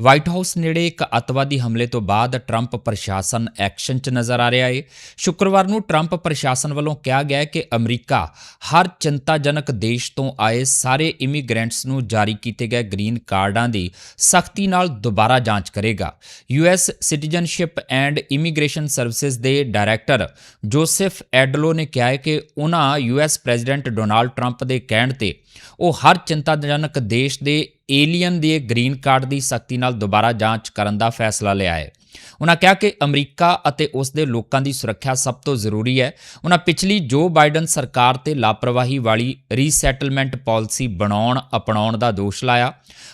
White House ਨੇੜੇ ਇੱਕ ਅਤਵਾਦੀ ਹਮਲੇ ਤੋਂ ਬਾਅਦ ਟਰੰਪ ਪ੍ਰਸ਼ਾਸਨ ਐਕਸ਼ਨ 'ਚ ਨਜ਼ਰ ਆ ਰਿਹਾ ਏ। ਸ਼ੁੱਕਰਵਾਰ ਨੂੰ ਟਰੰਪ ਪ੍ਰਸ਼ਾਸਨ ਵੱਲੋਂ ਕਿਹਾ ਗਿਆ ਕਿ ਅਮਰੀਕਾ ਹਰ ਚਿੰਤਾਜਨਕ ਦੇਸ਼ ਤੋਂ ਆਏ ਸਾਰੇ ਇਮੀਗ੍ਰੈਂਟਸ ਨੂੰ ਜਾਰੀ ਕੀਤੇ ਗਏ ਗ੍ਰੀਨ ਕਾਰਡਾਂ ਦੀ ਸਖਤੀ ਨਾਲ ਦੁਬਾਰਾ ਜਾਂਚ ਕਰੇਗਾ। US citizenship and immigration services ਦੇ ਡਾਇਰੈਕਟਰ ਜੋਸੇਫ ਐਡਲੋ ਨੇ ਕਿਹਾ ਹੈ ਕਿ ਉਹਨਾਂ ਯੂਐਸ ਪ੍ਰੈਜ਼ੀਡੈਂਟ ਡੋਨਾਲਡ ਟਰੰਪ ਦੇ ਕਹਿਣ ਤੇ ਉਹ ਹਰ ਚਿੰਤਾਜਨਕ ਦੇਸ਼ ਦੇ ਏਲੀਅਨ ਦੇ ਗ੍ਰੀਨ ਕਾਰਡ ਦੀ ਸਖਤੀ ਨਾਲ ਦੁਬਾਰਾ ਜਾਂਚ ਕਰਨ ਦਾ ਫੈਸਲਾ ਲਿਆ ਹੈ। ਉਹਨਾਂ ਕਿਹਾ ਕਿ ਅਮਰੀਕਾ ਅਤੇ ਉਸ ਦੇ ਲੋਕਾਂ ਦੀ ਸੁਰੱਖਿਆ ਸਭ ਤੋਂ ਜ਼ਰੂਰੀ ਹੈ। ਉਹਨਾਂ ਪਿਛਲੀ ਜੋ ਬਾਈਡਨ ਸਰਕਾਰ ਤੇ ਲਾਪਰਵਾਹੀ ਵਾਲੀ ਰੀਸੈਟਲਮੈਂਟ ਪਾਲਿਸੀ ਬਣਾਉਣ, ਅਪਣਾਉਣ ਦਾ ਦੋਸ਼ ਲਾਇਆ।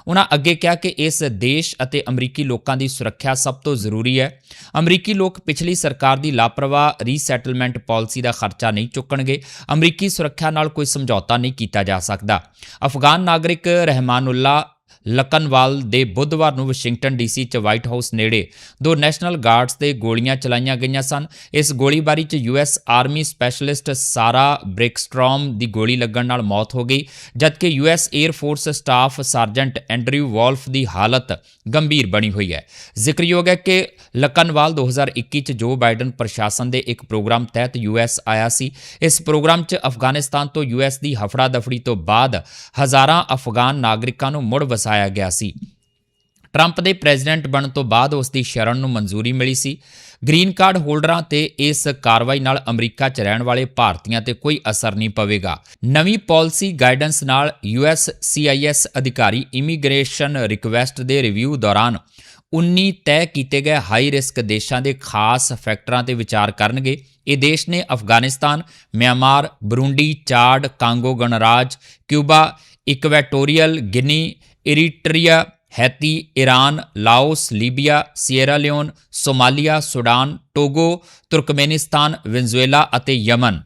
ਉਹਨਾਂ ਅੱਗੇ ਕਿਹਾ ਕਿ ਇਸ ਦੇਸ਼ ਅਤੇ ਅਮਰੀਕੀ ਲੋਕਾਂ ਦੀ ਸੁਰੱਖਿਆ ਸਭ ਤੋਂ ਜ਼ਰੂਰੀ ਹੈ। ਅਮਰੀਕੀ ਲੋਕ ਪਿਛਲੀ ਸਰਕਾਰ ਦੀ ਲਾਪਰਵਾਹ ਰੀਸੈਟਲਮੈਂਟ ਪਾਲਿਸੀ ਦਾ ਖਰਚਾ ਨਹੀਂ ਚੁੱਕਣਗੇ। ਅਮਰੀਕੀ ਸੁਰੱਖਿਆ ਨਾਲ ਕੋਈ ਸਮਝੌਤਾ ਨਹੀਂ ਕੀਤਾ ਜਾ ਸਕਦਾ। ਅਫਗਾਨ ਨਾਗਰਿਕ ਰਹਿਮਾਨੁੱਲਾ ਲਕਨਵਾਲ ਦੇ ਬੁੱਧਵਾਰ ਨੂੰ ਵਾਸ਼ਿੰਗਟਨ ਡੀਸੀ ਚ ਵਾਈਟ ਹਾਊਸ ਨੇੜੇ ਦੋ ਨੈਸ਼ਨਲ ਗਾਰਡਸ ਤੇ ਗੋਲੀਆਂ ਚਲਾਈਆਂ ਗਈਆਂ ਸਨ। ਇਸ ਗੋਲੀਬਾਰੀ ਚ ਯੂਐਸ ਆਰਮੀ ਸਪੈਸ਼ਲਿਸਟ ਸਾਰਾ ਬ੍ਰਿਕਸਟ੍ਰੋਮ ਦੀ ਗੋਲੀ ਲੱਗਣ ਨਾਲ ਮੌਤ ਹੋ ਗਈ, ਜਦਕਿ US air force staff sergeant Andrew Wolfe ਦੀ ਹਾਲਤ ਗੰਭੀਰ ਬਣੀ ਹੋਈ ਹੈ। ਜ਼ਿਕਰਯੋਗ ਹੈ ਕਿ ਲਕਨਵਾਲ 2021 ਚ ਜੋ ਬਾਈਡਨ ਪ੍ਰਸ਼ਾਸਨ ਦੇ ਇੱਕ ਪ੍ਰੋਗਰਾਮ ਤਹਿਤ ਯੂਐਸ ਆਇਆ ਸੀ, ਇਸ ਪ੍ਰੋਗਰਾਮ ਚ ਅਫਗਾਨਿਸਤਾਨ ਤੋਂ ਯੂਐਸ ਦੀ ਹਫੜਾ ਦਫੜੀ ਤੋਂ ਬਾਅਦ ਹਜ਼ਾਰਾਂ ਅਫਗਾਨ ਨਾਗਰਿਕਾਂ ਨੂੰ ਮੁੜ ਵਸਾਇਆ ਗਿਆ ਸੀ। ਟਰੰਪ ਦੇ ਪ੍ਰੈਜ਼ੀਡੈਂਟ ਬਣਨ ਤੋਂ ਬਾਅਦ ਉਸ ਦੀ ਸ਼ਰਨ ਨੂੰ ਮਨਜ਼ੂਰੀ ਮਿਲੀ ਸੀ। ਗ੍ਰੀਨ ਕਾਰਡ ਹੋਲਡਰਾਂ ਤੇ ਇਸ ਕਾਰਵਾਈ ਨਾਲ ਅਮਰੀਕਾ 'ਚ ਰਹਿਣ ਵਾਲੇ ਭਾਰਤੀਆਂ ਤੇ ਕੋਈ ਅਸਰ ਨਹੀਂ ਪਵੇਗਾ। ਨਵੀਂ ਪਾਲਿਸੀ ਗਾਈਡੈਂਸ ਨਾਲ ਯੂਐਸ ਸੀਆਈਐਸ ਅਧਿਕਾਰੀ ਇਮੀਗ੍ਰੇਸ਼ਨ ਰਿਕੁਐਸਟ ਦੇ ਰਿਵਿਊ ਦੌਰਾਨ 19 ਤੈਅ ਕੀਤੇ ਗਏ ਹਾਈ ਰਿਸਕ ਦੇਸ਼ਾਂ ਦੇ ਖਾਸ ਫੈਕਟਰਾਂ ਤੇ ਵਿਚਾਰ ਕਰਨਗੇ। ਇਹ ਦੇਸ਼ ਨੇ Afghanistan, Myanmar, Burundi, Chad, Congo ਗਣਰਾਜ, Cuba, Equatorial Guinea, Eritrea, Haiti Iran Laos, Libya Sierra Leone, Somalia, Sudan, Togo, Turkmenistan, Venezuela ਅਤੇ ਯਮਨ।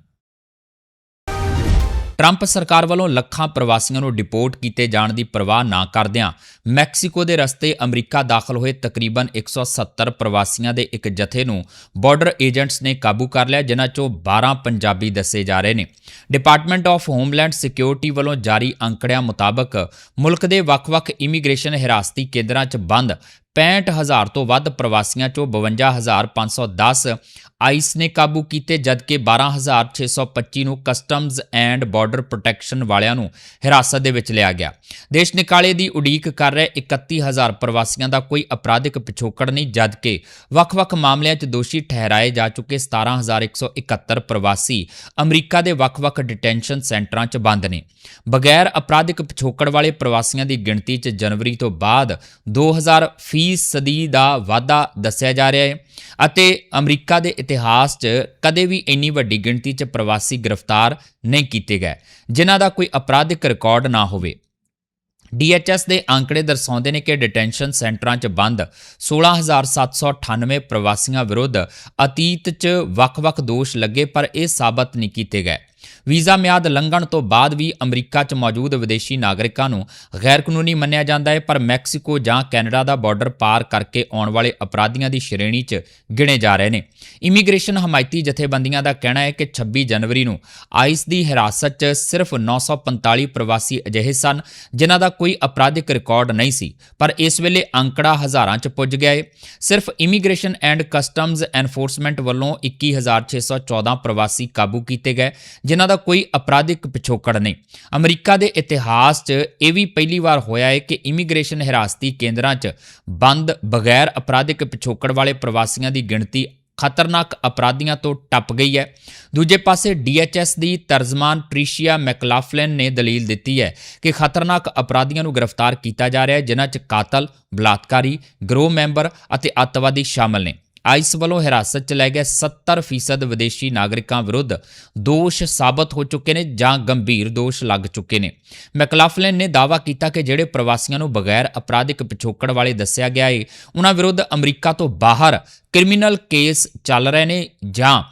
ਟਰੰਪ ਸਰਕਾਰ ਵੱਲੋਂ ਲੱਖਾਂ ਪ੍ਰਵਾਸੀਆਂ ਨੂੰ ਡਿਪੋਰਟ ਕੀਤੇ ਜਾਣ ਦੀ ਪਰਵਾਹ ਨਾ ਕਰਦਿਆਂ ਮੈਕਸੀਕੋ ਦੇ ਰਸਤੇ ਅਮਰੀਕਾ ਦਾਖਲ ਹੋਏ ਤਕਰੀਬਨ 170 ਪ੍ਰਵਾਸੀਆਂ ਦੇ ਇੱਕ ਜਥੇ ਨੂੰ ਬਾਰਡਰ ਏਜੰਟਸ ਨੇ ਕਾਬੂ ਕਰ ਲਿਆ, ਜਿਨ੍ਹਾਂ ਚੋਂ 12 ਪੰਜਾਬੀ ਦੱਸੇ ਜਾ ਰਹੇ ਨੇ। ਡਿਪਾਰਟਮੈਂਟ ਆਫ ਹੋਮਲੈਂਡ ਸਿਕਿਉਰਿਟੀ ਵੱਲੋਂ ਜਾਰੀ ਅੰਕੜਿਆਂ ਮੁਤਾਬਕ ਮੁਲਕ ਦੇ ਵੱਖ-ਵੱਖ ਇਮੀਗ੍ਰੇਸ਼ਨ ਹਿਰਾਸਤੀ ਕੇਂਦਰਾਂ 'ਚ ਬੰਦ 65000 ਤੋਂ ਵੱਧ ਪ੍ਰਵਾਸੀਆਂ ਚੋਂ 52510 ਆਈਸ ਨੇ ਕਾਬੂ ਕੀਤੇ ਜਦਕਿ 12625 ਨੂੰ ਕਸਟਮਜ਼ ਐਂਡ ਬਾਰਡਰ ਪ੍ਰੋਟੈਕਸ਼ਨ ਵਾਲਿਆਂ ਨੂੰ ਹਿਰਾਸਤ ਦੇ ਵਿੱਚ ਲਿਆ ਗਿਆ। ਦੇਸ਼ ਨਿਕਾਲੇ ਦੀ ਉਡੀਕ ਕਰ ਰਹੇ 31000 ਪ੍ਰਵਾਸੀਆਂ ਦਾ ਕੋਈ ਅਪਰਾਧਿਕ ਪਿਛੋਕੜ ਨਹੀਂ, ਜਦਕਿ ਵੱਖ-ਵੱਖ ਮਾਮਲਿਆਂ 'ਚ ਦੋਸ਼ੀ ਠਹਿਰਾਏ ਜਾ ਚੁੱਕੇ 17171 ਪ੍ਰਵਾਸੀ ਅਮਰੀਕਾ ਦੇ ਵੱਖ-ਵੱਖ ਡਿਟੈਂਸ਼ਨ ਸੈਂਟਰਾਂ 'ਚ ਬੰਦ ਨੇ। ਬਗੈਰ ਅਪਰਾਧਿਕ ਪਿਛੋਕੜ ਵਾਲੇ ਪ੍ਰਵਾਸੀਆਂ ਦੀ ਗਿਣਤੀ 'ਚ ਜਨਵਰੀ ਤੋਂ ਬਾਅਦ 2000 ਫੀਸਦੀ ਦਾ ਵਾਧਾ ਦੱਸਿਆ ਜਾ ਰਿਹਾ ਹੈ ਅਤੇ ਅਮਰੀਕਾ ਦੇ ਇਤਿਹਾਸ 'ਚ ਕਦੇ ਵੀ ਇੰਨੀ ਵੱਡੀ ਗਿਣਤੀ 'ਚ ਪ੍ਰਵਾਸੀ ਗ੍ਰਿਫਤਾਰ ਨਹੀਂ ਕੀਤੇ ਗਏ, ਜਿਨ੍ਹਾਂ ਦਾ ਕੋਈ ਅਪਰਾਧਿਕ ਰਿਕਾਰਡ ਨਾ ਹੋਵੇ। DHS ਦੇ ਅੰਕੜੇ ਦਰਸਾਉਂਦੇ ਨੇ ਕਿ ਡਿਟੈਂਸ਼ਨ ਸੈਂਟਰਾਂ 'ਚ ਬੰਦ 16798 ਪ੍ਰਵਾਸੀਆਂ ਵਿਰੁੱਧ ਅਤੀਤ 'ਚ ਵੱਖ-ਵੱਖ ਦੋਸ਼ ਲੱਗੇ ਪਰ ਇਹ ਸਾਬਤ ਨਹੀਂ ਕੀਤੇ ਗਏ। ਵੀਜ਼ਾ ਮਿਆਦ ਲੰਘਣ ਤੋਂ ਬਾਅਦ ਵੀ ਅਮਰੀਕਾ 'ਚ ਮੌਜੂਦ ਵਿਦੇਸ਼ੀ ਨਾਗਰਿਕਾਂ ਨੂੰ ਗੈਰ ਕਾਨੂੰਨੀ ਮੰਨਿਆ ਜਾਂਦਾ ਹੈ, ਪਰ ਮੈਕਸੀਕੋ ਜਾਂ ਕੈਨੇਡਾ ਦਾ ਬਾਰਡਰ ਪਾਰ ਕਰਕੇ ਆਉਣ ਵਾਲੇ ਅਪਰਾਧੀਆਂ ਦੀ ਸ਼੍ਰੇਣੀ 'ਚ ਗਿਣੇ ਜਾ ਰਹੇ ਨੇ। ਇਮੀਗ੍ਰੇਸ਼ਨ ਹਮਾਇਤੀ ਜਥੇਬੰਦੀਆਂ ਦਾ ਕਹਿਣਾ ਹੈ ਕਿ 26 ਜਨਵਰੀ ਨੂੰ ਆਈਸ ਦੀ ਹਿਰਾਸਤ 'ਚ ਸਿਰਫ 945 ਪ੍ਰਵਾਸੀ ਅਜਿਹੇ ਸਨ, ਜਿਨ੍ਹਾਂ ਦਾ ਕੋਈ ਅਪਰਾਧਿਕ ਰਿਕਾਰਡ ਨਹੀਂ ਸੀ, ਪਰ ਇਸ ਵੇਲੇ ਅੰਕੜਾ ਹਜ਼ਾਰਾਂ 'ਚ ਪੁੱਜ ਗਿਆ ਹੈ ਸਿਰਫ ਇਮੀਗ੍ਰੇਸ਼ਨ ਐਂਡ ਕਸਟਮਜ਼ ਐਨਫੋਰਸਮੈਂਟ ਵੱਲੋਂ 21614 ਪ੍ਰਵਾਸੀ ਕਾਬੂ ਕੀਤੇ ਗਏ ਜਿਨ੍ਹਾਂ ਦਾ ਕੋਈ ਅਪਰਾਧਿਕ ਪਿਛੋਕੜ ਨਹੀਂ। ਅਮਰੀਕਾ ਦੇ ਇਤਿਹਾਸ 'ਚ ਇਹ ਵੀ ਪਹਿਲੀ ਵਾਰ ਹੋਇਆ ਹੈ ਕਿ ਇਮੀਗ੍ਰੇਸ਼ਨ ਹਿਰਾਸਤੀ ਕੇਂਦਰਾਂ 'ਚ ਬੰਦ ਬਗੈਰ ਅਪਰਾਧਿਕ ਪਿਛੋਕੜ ਵਾਲੇ ਪ੍ਰਵਾਸੀਆਂ ਦੀ ਗਿਣਤੀ ਖਤਰਨਾਕ ਅਪਰਾਧੀਆਂ ਤੋਂ ਟੱਪ ਗਈ ਹੈ। ਦੂਜੇ ਪਾਸੇ DHS ਦੀ ਤਰਜਮਾਨ ਪ੍ਰੀਸ਼ੀਆ ਮੈਕਲਾਫਲਿਨ ਨੇ ਦਲੀਲ ਦਿੱਤੀ ਹੈ ਕਿ ਖਤਰਨਾਕ ਅਪਰਾਧੀਆਂ ਨੂੰ ਗ੍ਰਿਫਤਾਰ ਕੀਤਾ ਜਾ ਰਿਹਾ ਹੈ, ਜਿਨ੍ਹਾਂ 'ਚ ਕਾਤਲ, ਬਲਾਤਕਾਰੀ, ਗਰੋਹ ਮੈਂਬਰ ਅਤੇ ਅੱਤਵਾਦੀ ਸ਼ਾਮਲ ਨੇ। ਆਈਸ ਵੱਲੋਂ ਹਿਰਾਸਤ 'ਚ ਲਏ ਗਏ 70% ਵਿਦੇਸ਼ੀ ਨਾਗਰਿਕਾਂ ਵਿਰੁੱਧ ਦੋਸ਼ ਸਾਬਤ ਹੋ ਚੁੱਕੇ ਨੇ ਜਾਂ ਗੰਭੀਰ ਦੋਸ਼ ਲੱਗ ਚੁੱਕੇ ਨੇ। ਮੈਕਲਾਫਲਿਨ ਨੇ ਦਾਅਵਾ ਕੀਤਾ ਕਿ ਜਿਹੜੇ ਪ੍ਰਵਾਸੀਆਂ ਨੂੰ ਬਗੈਰ ਅਪਰਾਧਿਕ ਪਿਛੋਕੜ ਵਾਲੇ ਦੱਸਿਆ ਗਿਆ ਹੈ ਉਹਨਾਂ ਵਿਰੁੱਧ ਅਮਰੀਕਾ ਤੋਂ ਬਾਹਰ ਕ੍ਰਿਮੀਨਲ ਕੇਸ ਚੱਲ ਰਹੇ ਨੇ ਜਾਂ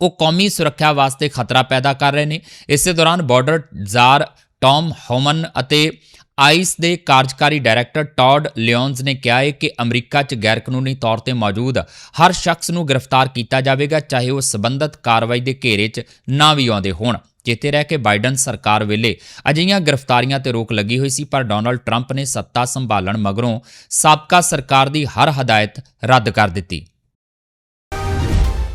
ਉਹ ਕੌਮੀ ਸੁਰੱਖਿਆ ਵਾਸਤੇ ਖਤਰਾ ਪੈਦਾ ਕਰ ਰਹੇ ਨੇ। ਇਸੇ ਦੌਰਾਨ ਬਾਰਡਰ ਜ਼ਾਰ ਟੌਮ ਹੋਮਨ ਅਤੇ ਆਈਸ ਦੇ ਕਾਰਜਕਾਰੀ ਡਾਇਰੈਕਟਰ ਟੌਡ ਲਿਓਨਜ਼ ਨੇ ਕਿਹਾ ਹੈ ਕਿ ਅਮਰੀਕਾ 'ਚ ਗੈਰਕਾਨੂੰਨੀ ਤੌਰ ਤੇ ਮੌਜੂਦ ਹਰ ਸ਼ਖਸ ਨੂੰ ਗ੍ਰਿਫਤਾਰ ਕੀਤਾ ਜਾਵੇਗਾ, ਚਾਹੇ ਉਹ ਸਬੰਧਤ ਕਾਰਵਾਈ ਦੇ ਘੇਰੇ 'ਚ ਨਾ ਵੀ ਆਉਂਦੇ ਹੋਣ। ਚੇਤੇ ਰਹਿ ਕੇ ਬਾਈਡਨ ਸਰਕਾਰ ਵੇਲੇ ਅਜਿਹੀਆਂ ਗ੍ਰਿਫਤਾਰੀਆਂ ਤੇ ਰੋਕ ਲੱਗੀ ਹੋਈ ਸੀ, ਪਰ ਡੋਨਲਡ ਟਰੰਪ ਨੇ ਸੱਤਾ ਸੰਭਾਲਣ ਮਗਰੋਂ ਸਾਬਕਾ ਸਰਕਾਰ ਦੀ ਹਰ ਹਦਾਇਤ ਰੱਦ ਕਰ ਦਿੱਤੀ।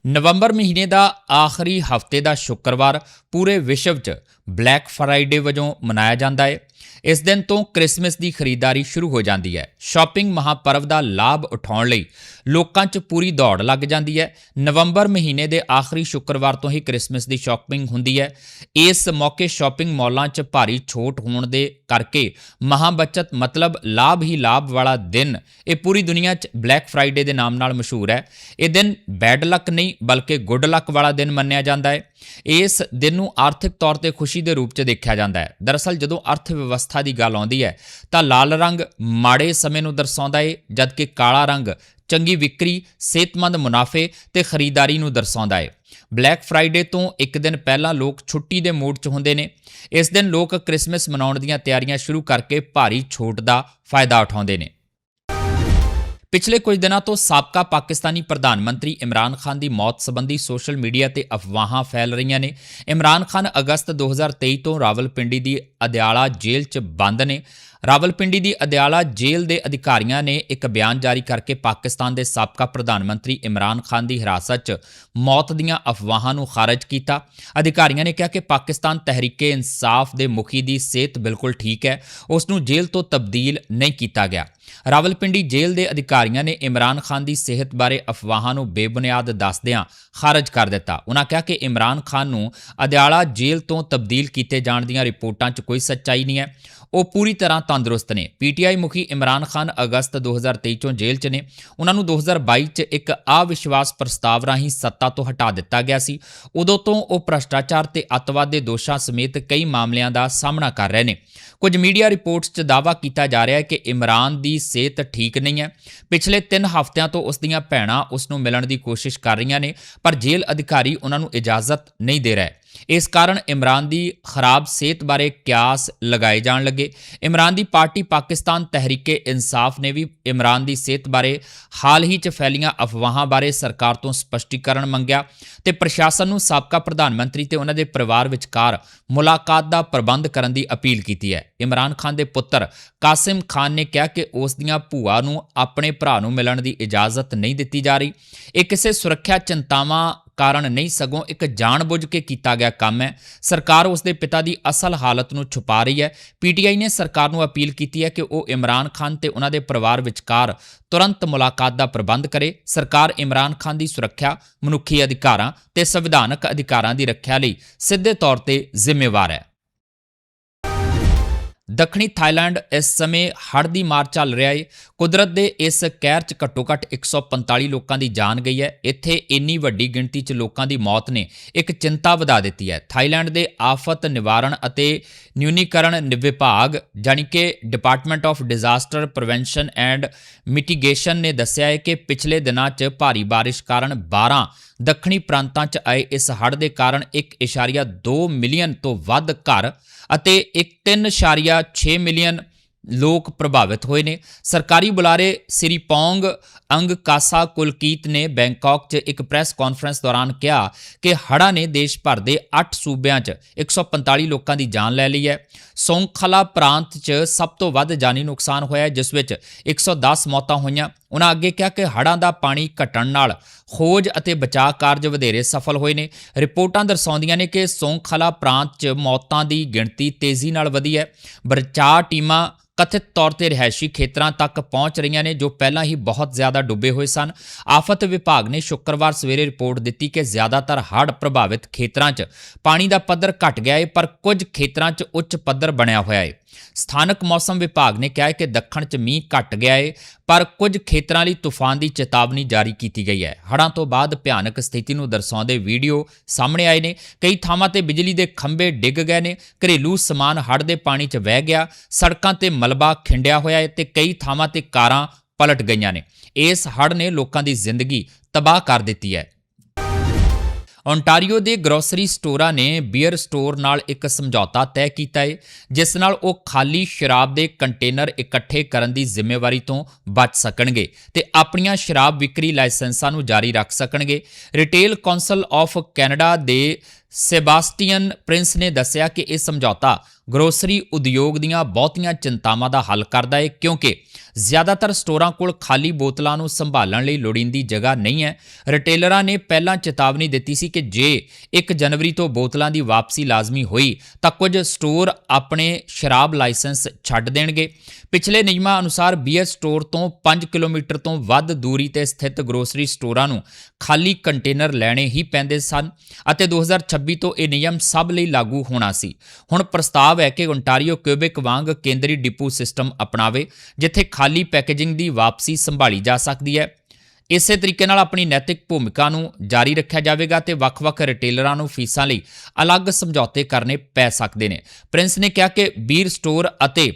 ਨਵੰਬਰ ਮਹੀਨੇ ਦਾ ਆਖਰੀ ਹਫ਼ਤੇ ਦਾ ਸ਼ੁੱਕਰਵਾਰ ਪੂਰੇ ਵਿਸ਼ਵ 'ਚ ਬਲੈਕ ਫਰਾਈਡੇ ਵਜੋਂ ਮਨਾਇਆ ਜਾਂਦਾ ਹੈ ਇਸ ਦਿਨ ਤੋਂ ਕ੍ਰਿਸਮਸ ਦੀ ਖਰੀਦਦਾਰੀ ਸ਼ੁਰੂ ਹੋ ਜਾਂਦੀ ਹੈ ਸ਼ਾਪਿੰਗ ਮਹਾਪਰਵ ਦਾ ਲਾਭ ਉਠਾਉਣ ਲਈ ਲੋਕਾਂ 'ਚ ਪੂਰੀ ਦੌੜ ਲੱਗ ਜਾਂਦੀ ਹੈ ਨਵੰਬਰ ਮਹੀਨੇ ਦੇ ਆਖਰੀ ਸ਼ੁੱਕਰਵਾਰ ਤੋਂ ਹੀ ਕ੍ਰਿਸਮਸ ਦੀ ਸ਼ਾਪਿੰਗ ਹੁੰਦੀ ਹੈ ਇਸ ਮੌਕੇ ਸ਼ਾਪਿੰਗ ਮਾਲਾਂ 'ਚ ਭਾਰੀ ਛੋਟ ਹੋਣ ਦੇ ਕਰਕੇ ਮਹਾ ਬਚਤ ਮਤਲਬ ਲਾਭ ਹੀ ਲਾਭ ਵਾਲਾ ਦਿਨ ਇਹ ਪੂਰੀ ਦੁਨੀਆ 'ਚ ਬਲੈਕ ਫਰਾਈਡੇ ਦੇ ਨਾਮ ਨਾਲ ਮਸ਼ਹੂਰ ਹੈ। ਇਹ ਦਿਨ ਬੈਡ ਲੱਕ ਨਹੀਂ, ਬਲਕਿ ਗੁੱਡ ਲੱਕ ਵਾਲਾ ਦਿਨ ਮੰਨਿਆ ਜਾਂਦਾ ਹੈ ਇਸ ਦਿਨ ਨੂੰ ਆਰਥਿਕ ਤੌਰ ਤੇ ਖੁਸ਼ੀ ਦੇ ਰੂਪ 'ਚ ਦੇਖਿਆ ਜਾਂਦਾ ਹੈ। ਦਰਅਸਲ, ਜਦੋਂ ਅਰਥ ਵਿਵਸਥਾ ਦੀ ਗੱਲ ਆਉਂਦੀ ਹੈ, ਤਾਂ ਲਾਲ ਰੰਗ ਮਾੜੇ ਸਮੇਂ ਨੂੰ ਦਰਸਾਉਂਦਾ ਹੈ ਜਦਕਿ ਕਾਲਾ ਰੰਗ ਚੰਗੀ ਵਿਕਰੀ, ਸਿਹਤਮੰਦ ਮੁਨਾਫੇ ਤੇ ਖਰੀਦਦਾਰੀ ਨੂੰ ਦਰਸਾਉਂਦਾ ਹੈ ਬਲੈਕ ਫਰਾਈਡੇ ਤੋਂ ਇੱਕ ਦਿਨ ਪਹਿਲਾਂ ਲੋਕ ਛੁੱਟੀ ਦੇ ਮੂਡ 'ਚ ਹੁੰਦੇ ਨੇ। ਇਸ ਦਿਨ ਲੋਕ ਕ੍ਰਿਸਮਸ ਮਨਾਉਣ ਦੀਆਂ ਤਿਆਰੀਆਂ ਸ਼ੁਰੂ ਕਰਕੇ ਭਾਰੀ ਛੋਟ ਦਾ ਫਾਇਦਾ ਉਠਾਉਂਦੇ ਨੇ। ਪਿਛਲੇ ਕੁਝ ਦਿਨਾਂ ਤੋਂ ਸਾਬਕਾ ਪਾਕਿਸਤਾਨੀ ਪ੍ਰਧਾਨ ਮੰਤਰੀ ਇਮਰਾਨ ਖਾਨ ਦੀ ਮੌਤ ਸੰਬੰਧੀ ਸੋਸ਼ਲ ਮੀਡੀਆ ਤੇ ਅਫਵਾਹਾਂ ਫੈਲ ਰਹੀਆਂ ਨੇ। ਇਮਰਾਨ ਖਾਨ ਅਗਸਤ 2023 ਤੋਂ ਰਾਵਲਪਿੰਡੀ ਦੀ ਅਦਿਆਲਾ ਜੇਲ੍ਹ 'ਚ ਬੰਦ ਨੇ। ਰਾਵਲਪਿੰਡੀ ਦੀ ਅਦਿਆਲਾ ਜੇਲ੍ਹ ਦੇ ਅਧਿਕਾਰੀਆਂ ਨੇ ਇੱਕ ਬਿਆਨ ਜਾਰੀ ਕਰਕੇ ਪਾਕਿਸਤਾਨ ਦੇ ਸਾਬਕਾ ਪ੍ਰਧਾਨ ਮੰਤਰੀ ਇਮਰਾਨ ਖਾਨ ਦੀ ਹਿਰਾਸਤ 'ਚ ਮੌਤ ਦੀਆਂ ਅਫਵਾਹਾਂ ਨੂੰ ਖਾਰਜ ਕੀਤਾ। ਅਧਿਕਾਰੀਆਂ ਨੇ ਕਿਹਾ ਕਿ ਪਾਕਿਸਤਾਨ ਤਹਿਰੀਕੇ ਇਨਸਾਫ ਦੇ ਮੁਖੀ ਦੀ ਸਿਹਤ ਬਿਲਕੁਲ ਠੀਕ ਹੈ। ਉਸ ਨੂੰ ਜੇਲ੍ਹ ਤੋਂ ਤਬਦੀਲ ਨਹੀਂ ਕੀਤਾ ਗਿਆ। ਰਾਵਲਪਿੰਡੀ ਜੇਲ੍ਹ ਦੇ ਅਧਿਕਾਰੀਆਂ ਨੇ ਇਮਰਾਨ ਖਾਨ ਦੀ ਸਿਹਤ ਬਾਰੇ ਅਫਵਾਹਾਂ ਨੂੰ ਬੇਬੁਨਿਆਦ ਦੱਸਦਿਆਂ ਖਾਰਜ ਕਰ ਦਿੱਤਾ। ਉਹਨਾਂ ਕਿਹਾ ਕਿ ਇਮਰਾਨ ਖਾਨ ਨੂੰ ਅਦਿਆਲਾ ਜੇਲ੍ਹ ਤੋਂ ਤਬਦੀਲ ਕੀਤੇ ਜਾਣ ਦੀਆਂ ਰਿਪੋਰਟਾਂ 'ਚ ਕੋਈ ਸੱਚਾਈ ਨਹੀਂ ਹੈ। ਉਹ ਪੂਰੀ ਤਰ੍ਹਾਂ ਤੰਦਰੁਸਤ ਨੇ। ਪੀਟੀਆਈ ਮੁਖੀ ਇਮਰਾਨ ਖਾਨ ਅਗਸਤ 2023 ਚੋਂ ਜੇਲ੍ਹ 'ਚ ਨੇ। ਉਹਨਾਂ ਨੂੰ 2022 'ਚ ਇੱਕ ਅਵਿਸ਼ਵਾਸ ਪ੍ਰਸਤਾਵ ਰਾਹੀਂ ਸੱਤਾ ਤੋਂ ਹਟਾ ਦਿੱਤਾ ਗਿਆ ਸੀ। ਉਦੋਂ ਤੋਂ ਉਹ ਭ੍ਰਸ਼ਟਾਚਾਰ ਤੇ ਅੱਤਵਾਦ ਦੇ ਦੋਸ਼ਾਂ ਸਮੇਤ ਕਈ ਮਾਮਲਿਆਂ ਦਾ ਸਾਹਮਣਾ ਕਰ ਰਹੇ ਨੇ। ਕੁਝ ਮੀਡੀਆ ਰਿਪੋਰਟਸ 'ਚ ਦਾਅਵਾ ਕੀਤਾ ਜਾ ਰਿਹਾ ਹੈ ਕਿ ਇਮਰਾਨ ਦੀ ਸਿਹਤ ਠੀਕ ਨਹੀਂ ਹੈ। ਪਿਛਲੇ 3 ਹਫ਼ਤਿਆਂ ਤੋਂ ਉਸ ਦੀਆਂ ਭੈਣਾਂ ਉਸ ਨੂੰ ਮਿਲਣ ਦੀ ਕੋਸ਼ਿਸ਼ ਕਰ ਰਹੀਆਂ ਨੇ, ਪਰ ਜੇਲ੍ਹ ਅਧਿਕਾਰੀ ਉਹਨਾਂ ਨੂੰ ਇਜਾਜ਼ਤ ਨਹੀਂ ਦੇ ਰਹੇ। ਇਸ ਕਾਰਨ ਇਮਰਾਨ ਦੀ ਖਰਾਬ ਸਿਹਤ ਬਾਰੇ ਕਿਆਸ ਲਗਾਏ ਜਾਣ ਲੱਗੇ। ਇਮਰਾਨ ਦੀ ਪਾਰਟੀ ਪਾਕਿਸਤਾਨ ਤਹਿਰੀਕੇ ਇਨਸਾਫ ਨੇ ਵੀ ਇਮਰਾਨ ਦੀ ਸਿਹਤ ਬਾਰੇ ਹਾਲ ਹੀ 'ਚ ਫੈਲੀਆਂ ਅਫਵਾਹਾਂ ਬਾਰੇ ਸਰਕਾਰ ਤੋਂ ਸਪਸ਼ਟੀਕਰਨ ਮੰਗਿਆ ਤੇ ਪ੍ਰਸ਼ਾਸਨ ਨੂੰ ਸਾਬਕਾ ਪ੍ਰਧਾਨ ਮੰਤਰੀ ਤੇ ਉਹਨਾਂ ਦੇ ਪਰਿਵਾਰ ਵਿਚਕਾਰ ਮੁਲਾਕਾਤ ਦਾ ਪ੍ਰਬੰਧ ਕਰਨ ਦੀ ਅਪੀਲ ਕੀਤੀ ਹੈ। ਇਮਰਾਨ ਖਾਨ ਦੇ ਪੁੱਤਰ ਕਾਸਿਮ ਖਾਨ ਨੇ ਕਿਹਾ ਕਿ ਉਸ ਦੀਆਂ ਭੂਆ ਨੂੰ ਆਪਣੇ ਭਰਾ ਨੂੰ ਮਿਲਣ ਦੀ ਇਜਾਜ਼ਤ ਨਹੀਂ ਦਿੱਤੀ ਜਾ ਰਹੀ। ਇਹ ਕਿਸੇ ਸੁਰੱਖਿਆ ਚਿੰਤਾਵਾਂ ਕਾਰਨ ਨਹੀਂ, ਸਗੋਂ ਇੱਕ ਜਾਣਬੁੱਝ ਕੇ ਕੀਤਾ ਗਿਆ ਕੰਮ ਹੈ। ਸਰਕਾਰ ਉਸ ਦੇ ਪਿਤਾ ਦੀ ਅਸਲ ਹਾਲਤ ਨੂੰ ਛੁਪਾ ਰਹੀ ਹੈ। ਪੀਟੀਆਈ ਨੇ ਸਰਕਾਰ ਨੂੰ ਅਪੀਲ ਕੀਤੀ ਹੈ ਕਿ ਉਹ ਇਮਰਾਨ ਖਾਨ ਤੇ ਉਹਨਾਂ ਦੇ ਪਰਿਵਾਰ ਵਿਚਕਾਰ ਤੁਰੰਤ ਮੁਲਾਕਾਤ ਦਾ ਪ੍ਰਬੰਧ ਕਰੇ। ਸਰਕਾਰ ਇਮਰਾਨ ਖਾਨ ਦੀ ਸੁਰੱਖਿਆ, ਮਨੁੱਖੀ ਅਧਿਕਾਰਾਂ ਤੇ ਸੰਵਿਧਾਨਕ ਅਧਿਕਾਰਾਂ ਦੀ ਰੱਖਿਆ ਲਈ ਸਿੱਧੇ ਤੌਰ ਤੇ ਜ਼ਿੰਮੇਵਾਰ ਹੈ। ਦੱਖਣੀ ਥਾਈਲੈਂਡ ਇਸ ਸਮੇਂ ਹੜ੍ਹ ਦੀ ਮਾਰ ਚੱਲ ਰਿਹਾ ਏ। ਕੁਦਰਤ ਦੇ ਇਸ ਕਹਿਰ 'ਚ ਘੱਟੋ-ਘੱਟ 145 ਲੋਕਾਂ ਦੀ ਜਾਨ ਗਈ ਹੈ। ਇੱਥੇ ਇੰਨੀ ਵੱਡੀ ਗਿਣਤੀ 'ਚ ਲੋਕਾਂ ਦੀ ਮੌਤ ਨੇ ਇੱਕ ਚਿੰਤਾ ਵਧਾ ਦਿੱਤੀ ਹੈ। ਥਾਈਲੈਂਡ ਦੇ ਆਫਤ ਨਿਵਾਰਣ ਅਤੇ ਨਿਊਨੀਕਰਨ ਵਿਭਾਗ ਜਾਨੀ ਕਿ department of disaster prevention and mitigation ਨੇ ਦੱਸਿਆ ਹੈ ਕਿ ਪਿਛਲੇ ਦਿਨਾਂ 'ਚ ਭਾਰੀ ਬਾਰਿਸ਼ ਕਾਰਨ 12 ਦੱਖਣੀ ਪ੍ਰਾਂਤਾਂ 'ਚ ਆਏ ਇਸ ਹੜ੍ਹ ਦੇ ਕਾਰਨ 1.2 ਮਿਲੀਅਨ ਤੋਂ ਵੱਧ ਘਰ ਅਤੇ 1.6 ਮਿਲੀਅਨ ਲੋਕ ਪ੍ਰਭਾਵਿਤ ਹੋਏ ਨੇ। ਸਰਕਾਰੀ ਬੁਲਾਰੇ ਸ੍ਰੀ ਪੌਂਗ ਅੰਗ ਕਾਸਾ ਕੁਲਕੀਤ ਨੇ ਬੈਂਕਾਕ 'ਚ ਇੱਕ ਪ੍ਰੈਸ ਕਾਨਫਰੰਸ ਦੌਰਾਨ ਕਿਹਾ ਕਿ ਹੜ੍ਹਾਂ ਨੇ ਦੇਸ਼ ਭਰ ਦੇ 8 ਸੂਬਿਆਂ 'ਚ 145 ਲੋਕਾਂ ਦੀ ਜਾਨ ਲੈ ਲਈ ਹੈ। ਸੌਂਖਲਾ ਪ੍ਰਾਂਤ 'ਚ ਸਭ ਤੋਂ ਵੱਧ ਜਾਨੀ ਨੁਕਸਾਨ ਹੋਇਆ ਜਿਸ ਵਿੱਚ 110 ਮੌਤਾਂ ਹੋਈਆਂ। ਉਹਨਾਂ ਅੱਗੇ ਕਿਹਾ ਕਿ ਹੜ੍ਹਾਂ ਦਾ ਪਾਣੀ ਘਟਣ ਨਾਲ ਖੋਜ ਅਤੇ ਬਚਾਅ ਕਾਰਜ ਵਧੇਰੇ ਸਫਲ ਹੋਏ ਨੇ। ਰਿਪੋਰਟਾਂ ਦਰਸਾਉਂਦੀਆਂ ਨੇ ਕਿ ਸੋਂਖਲਾ ਪ੍ਰਾਂਤ 'ਚ ਮੌਤਾਂ ਦੀ ਗਿਣਤੀ ਤੇਜ਼ੀ ਨਾਲ ਵਧੀ ਹੈ। ਬਚਾਅ ਟੀਮਾਂ ਕਥਿਤ ਤੌਰ ਤੇ ਰਿਹਾਇਸ਼ੀ ਖੇਤਰਾਂ ਤੱਕ ਪਹੁੰਚ ਰਹੀਆਂ ਨੇ, ਜੋ ਪਹਿਲਾਂ ਹੀ ਬਹੁਤ ਜ਼ਿਆਦਾ ਡੁੱਬੇ ਹੋਏ ਸਨ। ਆਫਤ ਵਿਭਾਗ ਨੇ ਸ਼ੁੱਕਰਵਾਰ ਸਵੇਰੇ ਰਿਪੋਰਟ ਦਿੱਤੀ ਕਿ ਜ਼ਿਆਦਾਤਰ ਹੜ੍ਹ ਪ੍ਰਭਾਵਿਤ ਖੇਤਰਾਂ 'ਚ ਪਾਣੀ ਦਾ ਪੱਧਰ ਘਟ ਗਿਆ ਹੈ ਪਰ ਕੁਝ ਖੇਤਰਾਂ 'ਚ ਉੱਚ ਪੱਧਰ ਬਣਿਆ ਹੋਇਆ ਹੈ ਸਥਾਨਕ ਮੌਸਮ ਵਿਭਾਗ ਨੇ ਕਿਹਾ ਹੈ ਕਿ ਦੱਖਣ 'ਚ ਮੀਂਹ ਘਟ ਗਿਆ ਹੈ ਪਰ ਕੁਝ ਖੇਤਰਾਂ ਲਈ ਤੂਫਾਨ ਦੀ ਚੇਤਾਵਨੀ ਜਾਰੀ ਕੀਤੀ ਗਈ ਹੈ। ਹੜ੍ਹਾਂ ਤੋਂ ਬਾਅਦ ਭਿਆਨਕ ਸਥਿਤੀ ਨੂੰ ਦਰਸਾਉਂਦੇ ਵੀਡੀਓ ਸਾਹਮਣੇ ਆਏ ਨੇ। ਕਈ ਥਾਵਾਂ ਤੇ ਬਿਜਲੀ ਦੇ ਖੰਭੇ ਡਿੱਗ ਗਏ ਨੇ। ਘਰੇਲੂ ਸਮਾਨ ਹੜ੍ਹ ਦੇ ਪਾਣੀ 'ਚ ਵਹਿ ਗਿਆ। ਸੜਕਾਂ ਤੇ ਮਲਬਾ ਖਿੰਡਿਆ ਹੋਇਆ ਹੈ ਤੇ ਕਈ ਥਾਵਾਂ ਤੇ ਕਾਰਾਂ ਪਲਟ ਗਈਆਂ ਨੇ। ਇਸ ਹੜ੍ਹ ਨੇ ਲੋਕਾਂ ਦੀ ਜ਼ਿੰਦਗੀ ਤਬਾਹ ਕਰ ਦਿੱਤੀ ਹੈ। ਓਨਟਾਰੀਓ ਦੇ ਗਰੋਸਰੀ ਸਟੋਰਾਂ ਨੇ ਬੀਅਰ ਸਟੋਰ ਨਾਲ ਇੱਕ ਸਮਝੌਤਾ ਤੈਅ ਕੀਤਾ ਹੈ ਜਿਸ ਨਾਲ ਉਹ ਖਾਲੀ ਸ਼ਰਾਬ ਦੇ ਕੰਟੇਨਰ ਇਕੱਠੇ ਕਰਨ ਦੀ ਜ਼ਿੰਮੇਵਾਰੀ ਤੋਂ ਬਚ ਸਕਣਗੇ ਤੇ ਆਪਣੀਆਂ ਸ਼ਰਾਬ ਵਿਕਰੀ ਲਾਇਸੈਂਸਾਂ ਨੂੰ ਜਾਰੀ ਰੱਖ ਸਕਣਗੇ। ਰਿਟੇਲ ਕਾਉਂਸਲ ਆਫ ਕੈਨੇਡਾ ਦੇ ਸੈਬਾਸਟੀਅਨ ਪ੍ਰਿੰਸ ਨੇ ਦੱਸਿਆ ਕਿ ਇਹ ਸਮਝੌਤਾ ਗਰੋਸਰੀ ਉਦਯੋਗ ਦੀਆਂ ਬਹੁਤੀਆਂ ਚਿੰਤਾਵਾਂ ਦਾ ਹੱਲ ਕਰਦਾ ਹੈ ਕਿਉਂਕਿ ਜ਼ਿਆਦਾਤਰ ਸਟੋਰਾਂ ਕੋਲ ਖਾਲੀ ਬੋਤਲਾਂ ਨੂੰ ਸੰਭਾਲਣ ਲਈ ਲੋੜੀਂਦੀ ਜਗ੍ਹਾ ਨਹੀਂ ਹੈ। ਰਿਟੇਲਰਾਂ ਨੇ ਪਹਿਲਾਂ ਚੇਤਾਵਨੀ ਦਿੱਤੀ ਸੀ ਕਿ ਜੇ 1 ਜਨਵਰੀ ਤੋਂ ਬੋਤਲਾਂ ਦੀ ਵਾਪਸੀ ਲਾਜ਼ਮੀ ਹੋਈ, ਤਾਂ ਕੁਝ ਸਟੋਰ ਆਪਣੇ ਸ਼ਰਾਬ ਲਾਇਸੈਂਸ ਛੱਡ ਦੇਣਗੇ। ਪਿਛਲੇ ਨਿਯਮਾਂ ਅਨੁਸਾਰ ਬੀਅਰ ਸਟੋਰ ਤੋਂ 5 ਕਿਲੋਮੀਟਰ ਤੋਂ ਵੱਧ ਦੂਰੀ ਤੇ ਸਥਿਤ ਗਰੋਸਰੀ ਸਟੋਰਾਂ ਨੂੰ ਖਾਲੀ ਕੰਟੇਨਰ ਲੈਣੇ ਹੀ ਪੈਂਦੇ ਸਨ, ਅਤੇ 2026 ਤੋਂ ਇਹ ਨਿਯਮ ਸਭ ਲਈ ਲਾਗੂ ਹੋਣਾ ਸੀ। ਹੁਣ ਪ੍ਰਸਤਾਵ ਹੈ ਕਿ ਓਨਟਾਰੀਓ ਕਿਊਬਿਕ ਵਾਂਗ ਕੇਂਦਰੀ ਡਿਪੂ ਸਿਸਟਮ ਅਪਣਾਵੇ, ਜਿੱਥੇ ਖਾਲੀ ਪੈਕੇਜਿੰਗ ਦੀ ਵਾਪਸੀ ਸੰਭਾਲੀ ਜਾ ਸਕਦੀ ਹੈ। ਇਸੇ ਤਰੀਕੇ ਨਾਲ ਆਪਣੀ ਨੈਤਿਕ ਭੂਮਿਕਾ ਨੂੰ ਜਾਰੀ ਰੱਖਿਆ ਜਾਵੇਗਾ ਤੇ ਵੱਖ-ਵੱਖ ਰਿਟੇਲਰਾਂ ਨੂੰ ਫੀਸਾਂ ਲਈ ਅਲੱਗ ਸਮਝੌਤੇ ਕਰਨੇ ਪੈ ਸਕਦੇ ਨੇ। ਪ੍ਰਿੰਸ ਨੇ ਕਿਹਾ ਕਿ ਬੀਰ ਸਟੋਰ ਅਤੇ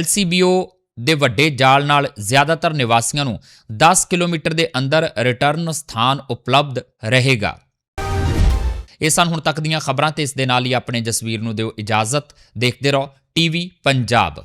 LCBO ਦੇ ਵੱਡੇ ਜਾਲ ਨਾਲ ਜ਼ਿਆਦਾਤਰ ਨਿਵਾਸੀਆਂ ਨੂੰ 10 ਕਿਲੋਮੀਟਰ ਦੇ ਅੰਦਰ ਰਿਟਰਨ ਸਥਾਨ ਉਪਲਬਧ ਰਹੇਗਾ। ਇਹ ਸਨ ਹੁਣ ਤੱਕ ਦੀਆਂ ਖਬਰਾਂ ਤੇ ਇਸ ਦੇ ਨਾਲ ਹੀ ਆਪਣੇ ਜਸਵੀਰ ਨੂੰ ਦਿਓ ਇਜਾਜ਼ਤ। ਦੇਖਦੇ ਰਹੋ ਟੀਵੀ ਪੰਜਾਬ।